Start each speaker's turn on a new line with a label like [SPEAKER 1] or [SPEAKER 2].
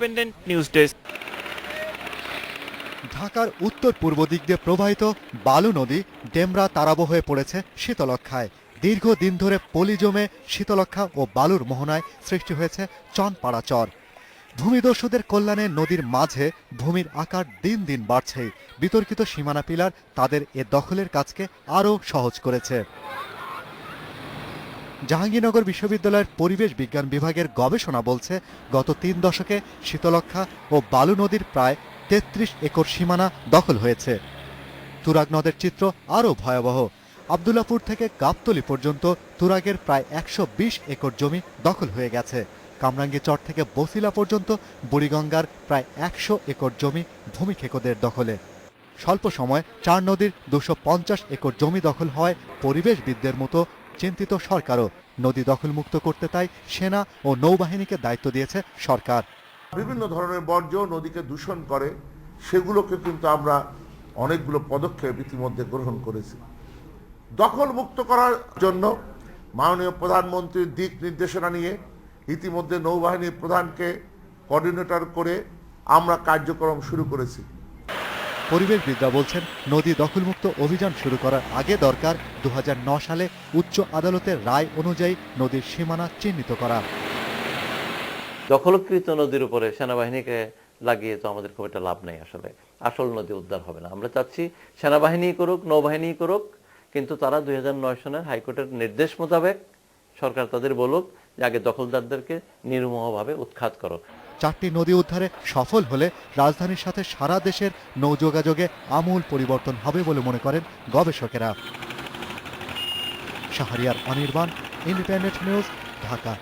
[SPEAKER 1] independent news desk ঢাকার উত্তর পূর্ব দিক দিয়ে প্রবাহিত বালু নদী ডেমরা তারাবো হয়ে পড়েছে শীতলক্ষায় দীর্ঘদিন ধরে পলি জমে শীতলক্ষা ও বালুর মোহনায় সৃষ্টি হয়েছে চনপাড়া চর ভূমিদস্যুদের কল্যাণে নদীর মাঝে ভূমির আকার দিন দিন বাড়ছে বিতর্কিত সীমানা পিলার তাদের এ দখলের কাজকে আরও সহজ করেছে জাহাঙ্গীরনগর বিশ্ববিদ্যালয়ের পরিবেশ বিজ্ঞান বিভাগের গবেষণা বলছে গত তিন দশকে শীতলক্ষা ও বালু নদীর প্রায় তেত্রিশ একর সীমানা দখল হয়েছে তুরাগ নদের চিত্র আরও ভয়াবহ আবদুল্লাপুর থেকে গাবতলি পর্যন্ত তুরাগের প্রায় একশো একর জমি দখল হয়ে গেছে চর থেকে বসিলা পর্যন্ত বুড়িগঙ্গার প্রায় একশো একর জমি ভূমিক্ষেকদের দখলে স্বল্প সময় চার নদীর দুশো একর জমি দখল হয় পরিবেশবিদদের মতো চিন্তিত সরকারও নদী দখলমুক্ত করতে তাই সেনা ও নৌবাহিনীকে দায়িত্ব দিয়েছে সরকার
[SPEAKER 2] বিভিন্ন ধরনের বর্জ্য নদীকে দূষণ করে সেগুলোকে কিন্তু আমরা অনেকগুলো পদক্ষেপ ইতিমধ্যে গ্রহণ করেছি দখলমুক্ত করার জন্য মাননীয় প্রধানমন্ত্রীর দিক নির্দেশনা নিয়ে ইতিমধ্যে নৌবাহিনীর প্রধানকে কোঅর্ডিনেটর করে আমরা কার্যক্রম শুরু করেছি
[SPEAKER 1] পরিবেশবিদরা বলছেন নদী দখলমুক্ত অভিযান শুরু করার আগে দরকার দু সালে উচ্চ আদালতের রায় অনুযায়ী নদীর সীমানা চিহ্নিত করা
[SPEAKER 3] দখলকৃত নদীর উপরে সেনাবাহিনীকে লাগিয়ে তো আমাদের খুব একটা লাভ নেই আসলে আসল নদী উদ্ধার হবে না আমরা চাচ্ছি সেনাবাহিনী করুক নৌবাহিনী করুক কিন্তু তারা দুই হাজার সনের হাইকোর্টের নির্দেশ মোতাবেক সরকার তাদের বলুক যে আগে দখলদারদেরকে নির্মোহভাবে উৎখাত করো
[SPEAKER 1] চারটি নদী উদ্ধারে সফল হলে রাজধানীর সাথে সারা দেশের নৌযোগাযোগে আমূল পরিবর্তন হবে বলে মনে করেন গবেষকেরা শাহরিয়ার অনির্বাণ ইন্ডিপেন্ডেন্ট নিউজ ঢাকা